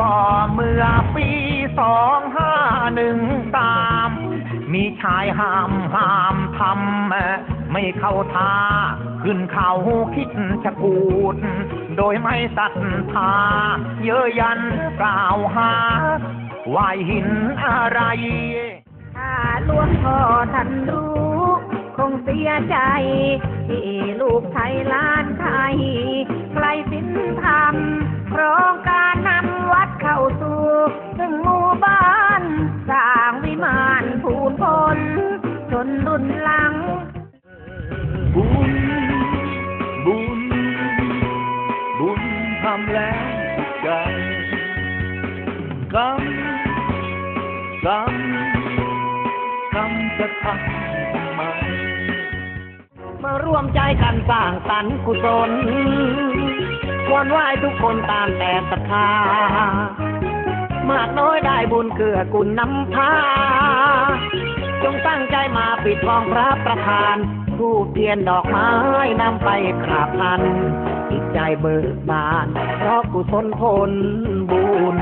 ก็เมื่อปีสองห้าหนึ่งสามมีชายห้ามห้ามทำไม่เข้าท่า ขึ้นเขาคิดจะกูด โดยไม่ศรัทธาเยอะยันกล่าวหาว่าหินอะไรถ้าหลวงพ่อท่านรู้ คงเสียใจ ที่ลูกไทยลา บุญ บุญ บุญทำแล้วสุขใจกรรมกรรมกรรมจะทำทำไมมาร่วมใจกันสร้างสรรค์กุศลควรไหว้ทุกคนตามแต่ศรัทธามากน้อยได้บุญเกื้อกุลนำพา ปิดทองพระประธานทูบเทียนดอกไม้นำไปกราบพันจิตใจเบิกบานเพราะกุศลผลบุญ